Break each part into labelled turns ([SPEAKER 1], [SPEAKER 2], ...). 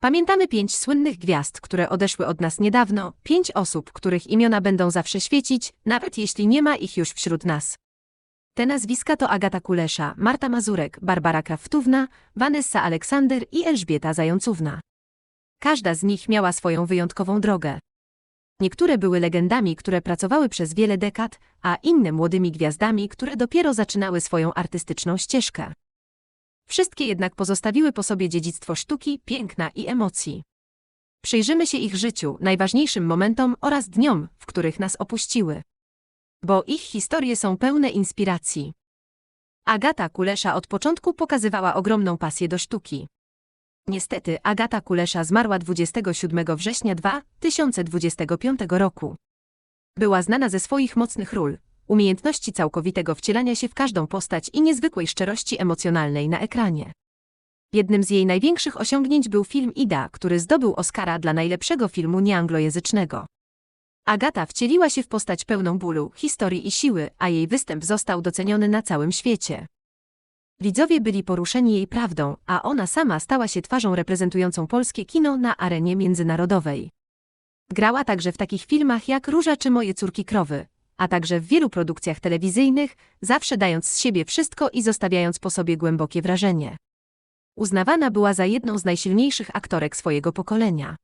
[SPEAKER 1] Pamiętamy pięć słynnych gwiazd, które odeszły od nas niedawno, pięć osób, których imiona będą zawsze świecić, nawet jeśli nie ma ich już wśród nas. Te nazwiska to Agata Kulesza, Marta Mazurek, Barbara Kraftówna, Vanessa Aleksander i Elżbieta Zającówna. Każda z nich miała swoją wyjątkową drogę. Niektóre były legendami, które pracowały przez wiele dekad, a inne młodymi gwiazdami, które dopiero zaczynały swoją artystyczną ścieżkę. Wszystkie jednak pozostawiły po sobie dziedzictwo sztuki, piękna i emocji. Przyjrzymy się ich życiu, najważniejszym momentom oraz dniom, w których nas opuściły. Bo ich historie są pełne inspiracji. Agata Kulesza od początku pokazywała ogromną pasję do sztuki. Niestety, Agata Kulesza zmarła 27 września 2025 roku. Była znana ze swoich mocnych ról, umiejętności całkowitego wcielania się w każdą postać i niezwykłej szczerości emocjonalnej na ekranie. Jednym z jej największych osiągnięć był film Ida, który zdobył Oscara dla najlepszego filmu nieanglojęzycznego. Agata wcieliła się w postać pełną bólu, historii i siły, a jej występ został doceniony na całym świecie. Widzowie byli poruszeni jej prawdą, a ona sama stała się twarzą reprezentującą polskie kino na arenie międzynarodowej. Grała także w takich filmach jak Róża czy Moje córki krowy, a także w wielu produkcjach telewizyjnych, zawsze dając z siebie wszystko i zostawiając po sobie głębokie wrażenie. Uznawana była za jedną z najsilniejszych aktorek swojego pokolenia.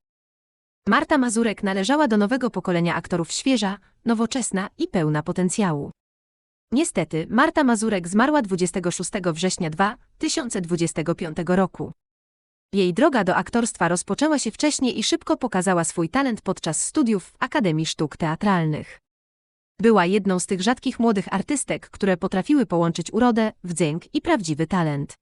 [SPEAKER 1] Marta Mazurek należała do nowego pokolenia aktorów świeża, nowoczesna i pełna potencjału. Niestety, Marta Mazurek zmarła 26 września 2025 roku. Jej droga do aktorstwa rozpoczęła się wcześniej i szybko pokazała swój talent podczas studiów w Akademii Sztuk Teatralnych. Była jedną z tych rzadkich młodych artystek, które potrafiły połączyć urodę, wdzięk i prawdziwy talent.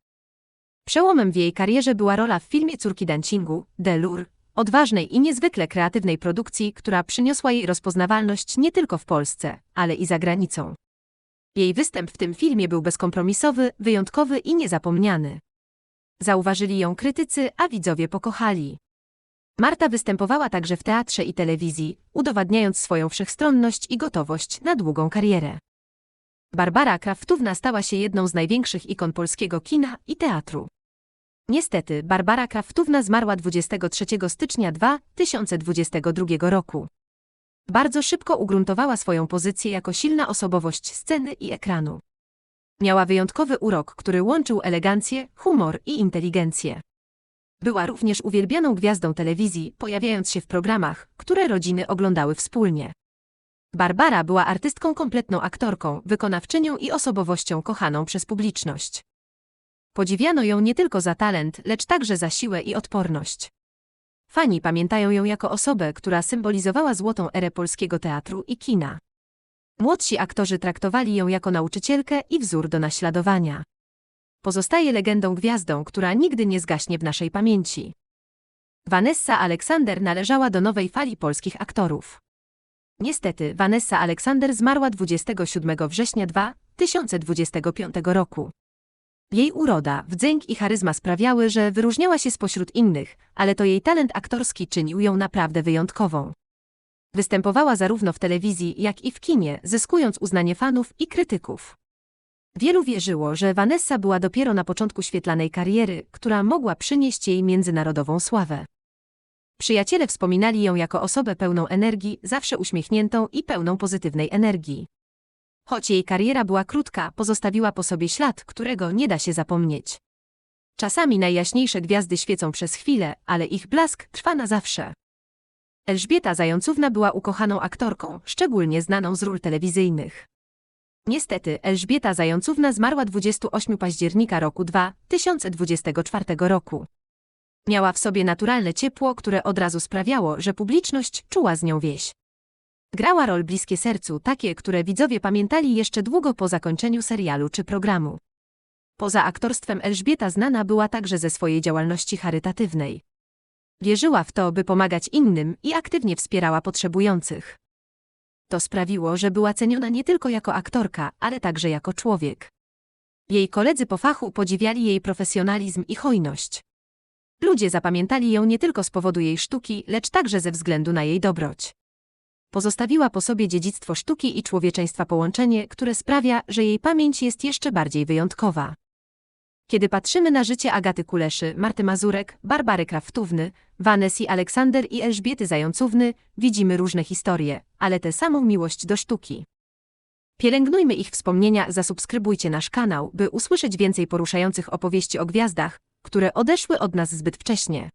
[SPEAKER 1] Przełomem w jej karierze była rola w filmie Córki Dancingu, Delur, odważnej i niezwykle kreatywnej produkcji, która przyniosła jej rozpoznawalność nie tylko w Polsce, ale i za granicą. Jej występ w tym filmie był bezkompromisowy, wyjątkowy i niezapomniany. Zauważyli ją krytycy, a widzowie pokochali. Marta występowała także w teatrze i telewizji, udowadniając swoją wszechstronność i gotowość na długą karierę. Barbara Kraftówna stała się jedną z największych ikon polskiego kina i teatru. Niestety, Barbara Kraftówna zmarła 23 stycznia 2022 roku. Bardzo szybko ugruntowała swoją pozycję jako silna osobowość sceny i ekranu. Miała wyjątkowy urok, który łączył elegancję, humor i inteligencję. Była również uwielbianą gwiazdą telewizji, pojawiając się w programach, które rodziny oglądały wspólnie. Barbara była artystką kompletną aktorką, wykonawczynią i osobowością kochaną przez publiczność. Podziwiano ją nie tylko za talent, lecz także za siłę i odporność. Fani pamiętają ją jako osobę, która symbolizowała złotą erę polskiego teatru i kina. Młodsi aktorzy traktowali ją jako nauczycielkę i wzór do naśladowania. Pozostaje legendą gwiazdą, która nigdy nie zgaśnie w naszej pamięci. Vanessa Aleksander należała do nowej fali polskich aktorów. Niestety, Vanessa Aleksander zmarła 27 września 2025 roku. Jej uroda, wdzięk i charyzma sprawiały, że wyróżniała się spośród innych, ale to jej talent aktorski czynił ją naprawdę wyjątkową. Występowała zarówno w telewizji, jak i w kinie, zyskując uznanie fanów i krytyków. Wielu wierzyło, że Vanessa była dopiero na początku świetlanej kariery, która mogła przynieść jej międzynarodową sławę. Przyjaciele wspominali ją jako osobę pełną energii, zawsze uśmiechniętą i pełną pozytywnej energii. Choć jej kariera była krótka, pozostawiła po sobie ślad, którego nie da się zapomnieć. Czasami najjaśniejsze gwiazdy świecą przez chwilę, ale ich blask trwa na zawsze. Elżbieta Zającówna była ukochaną aktorką, szczególnie znaną z ról telewizyjnych. Niestety, Elżbieta Zającówna zmarła 28 października roku 2024 roku. Miała w sobie naturalne ciepło, które od razu sprawiało, że publiczność czuła z nią wieś. Grała rol bliskie sercu, takie, które widzowie pamiętali jeszcze długo po zakończeniu serialu czy programu. Poza aktorstwem Elżbieta znana była także ze swojej działalności charytatywnej. Wierzyła w to, by pomagać innym i aktywnie wspierała potrzebujących. To sprawiło, że była ceniona nie tylko jako aktorka, ale także jako człowiek. Jej koledzy po fachu podziwiali jej profesjonalizm i hojność. Ludzie zapamiętali ją nie tylko z powodu jej sztuki, lecz także ze względu na jej dobroć. Pozostawiła po sobie dziedzictwo sztuki i człowieczeństwa połączenie, które sprawia, że jej pamięć jest jeszcze bardziej wyjątkowa. Kiedy patrzymy na życie Agaty Kuleszy, Marty Mazurek, Barbary Kraftówny, Vanessy Aleksander i Elżbiety Zającówny, widzimy różne historie, ale tę samą miłość do sztuki. Pielęgnujmy ich wspomnienia, zasubskrybujcie nasz kanał, by usłyszeć więcej poruszających opowieści o gwiazdach, które odeszły od nas zbyt wcześnie.